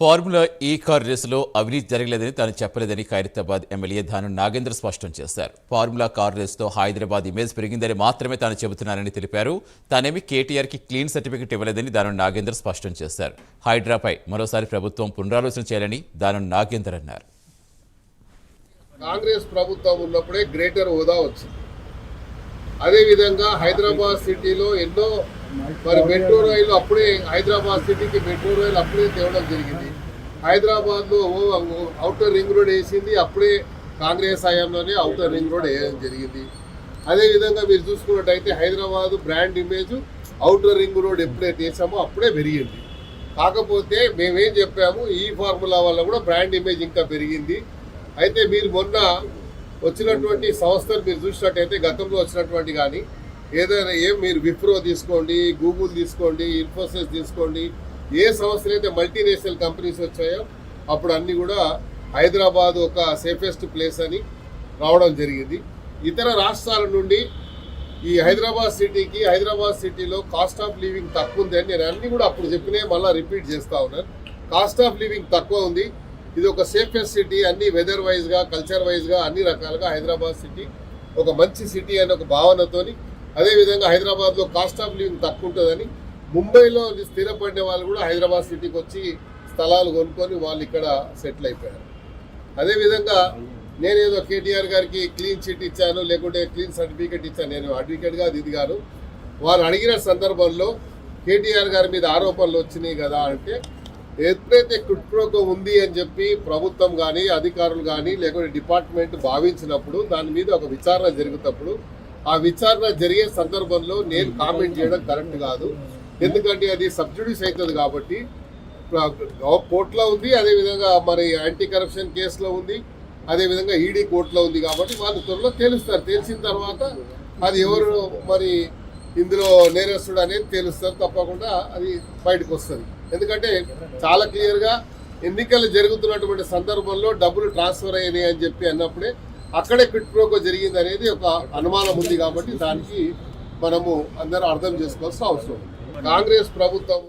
Formula ఈ car రేసులో అవినీతి జరగలేదని తాను చెప్పలేదని ఖైరతాబాద్ ఎమ్మెల్యే ధాను నాగేంద్ర స్పష్టం చేశారు. ఫార్ములా కార్ రేసుతో హైదరాబాద్ ఇమేజ్ పెరిగిందని మాత్రమే తాను చెబుతున్నానని తెలిపారు. తానేమి కేటీఆర్కి క్లీన్ సర్టిఫికెట్ ఇవ్వలేదని దాను నాగేంద్ర స్పష్టం చేశారు. హైడ్రాపై మరోసారి ప్రభుత్వం పునరాలోచన చేయాలని దాను నాగేందర్ అన్నారు. కాంగ్రెస్ ప్రభుత్వం ఉన్నప్పుడే గ్రేటర్ హోదా వచ్చింది. అదేవిధంగా హైదరాబాద్ సిటీలో ఎన్నో మరి మెట్రో రైలు అప్పుడే హైదరాబాద్ సిటీకి మెట్రో రైలు అప్పుడే తేవడం జరిగింది. హైదరాబాద్లో అవుటర్ రింగ్ రోడ్ వేసింది అప్పుడే కాంగ్రెస్ హయాంలోనే అవుటర్ రింగ్ రోడ్ వేయడం జరిగింది. అదేవిధంగా మీరు చూసుకున్నట్టయితే Hyderabad brand image outer ring road ఎప్పుడైతే వేసామో అప్పుడే పెరిగింది. కాకపోతే మేమేం చెప్పాము ఈ ఫార్ములా వల్ల కూడా బ్రాండ్ ఇమేజ్ ఇంకా పెరిగింది. అయితే మీరు మొన్న వచ్చినటువంటి సంస్థలు మీరు చూసినట్టయితే గతంలో వచ్చినటువంటి కానీ ఏదైనా ఏం మీరు విప్రో తీసుకోండి గూగుల్ తీసుకోండి ఇన్ఫోసిస్ తీసుకోండి ఏ సంస్థలు అయితే మల్టీనేషనల్ కంపెనీస్ వచ్చాయో అప్పుడు అన్నీ కూడా హైదరాబాద్ ఒక సేఫెస్ట్ ప్లేస్ అని రావడం జరిగింది. ఇతర రాష్ట్రాల నుండి ఈ హైదరాబాద్ సిటీకి హైదరాబాద్ సిటీలో కాస్ట్ ఆఫ్ లివింగ్ తక్కువ ఉంది అని నేను అన్ని కూడా అప్పుడు చెప్పినే మళ్ళీ రిపీట్ చేస్తూ ఉన్నాను. కాస్ట్ ఆఫ్ లివింగ్ తక్కువ ఉంది. ఇది ఒక సేఫెస్ట్ సిటీ అన్ని వెదర్ వైజ్గా కల్చర్ వైజ్గా అన్ని రకాలుగా హైదరాబాద్ సిటీ ఒక మంచి సిటీ అనే ఒక భావనతోని అదేవిధంగా హైదరాబాద్లో కాస్ట్ ఆఫ్ లివింగ్ తక్కువ ఉంటుందని ముంబైలో స్థిరపడిన వాళ్ళు కూడా హైదరాబాద్ సిటీకి వచ్చి స్థలాలు కొనుక్కొని వాళ్ళు ఇక్కడ సెటిల్ అయిపోయారు. అదేవిధంగా నేనేదో కేటీఆర్ గారికి క్లీన్ చిట్ ఇచ్చాను లేకుంటే క్లీన్ సర్టిఫికేట్ ఇచ్చాను. నేను అడ్వకేట్గా దిదిగాను వారు అడిగిన సందర్భంలో కేటీఆర్ గారి మీద ఆరోపణలు వచ్చినాయి కదా అంటే ఎప్పుడైతే కుట్రోకో ఉంది అని చెప్పి ప్రభుత్వం కానీ అధికారులు కానీ లేకుంటే డిపార్ట్మెంట్ భావించినప్పుడు దాని మీద ఒక విచారణ జరుగుతప్పుడు ఆ విచారణ జరిగే సందర్భంలో నేను కామెంట్ చేయడం కరెక్ట్ కాదు. ఎందుకంటే అది సబ్సిడీస్ అవుతుంది కాబట్టి కోర్టులో ఉంది అదేవిధంగా మరి యాంటీ కరప్షన్ కేసులో ఉంది అదేవిధంగా ఈడీ కోర్టులో ఉంది కాబట్టి వాళ్ళు త్వరలో తేలుస్తారు. తెలిసిన తర్వాత అది ఎవరు మరి ఇందులో నేరస్తుడు అనేది తేలుస్తారు. తప్పకుండా అది బయటకు వస్తుంది. ఎందుకంటే చాలా క్లియర్గా ఎన్నికలు జరుగుతున్నటువంటి సందర్భంలో డబ్బులు ట్రాన్స్ఫర్ అయినాయి అని చెప్పి అన్నప్పుడే అక్కడే క్విట్ ప్రోకో జరిగింది అనేది ఒక అనుమానం ఉంది కాబట్టి దానికి మనము అందరూ అర్థం చేసుకోవాల్సిన అవసరం కాంగ్రెస్ ప్రభుత్వం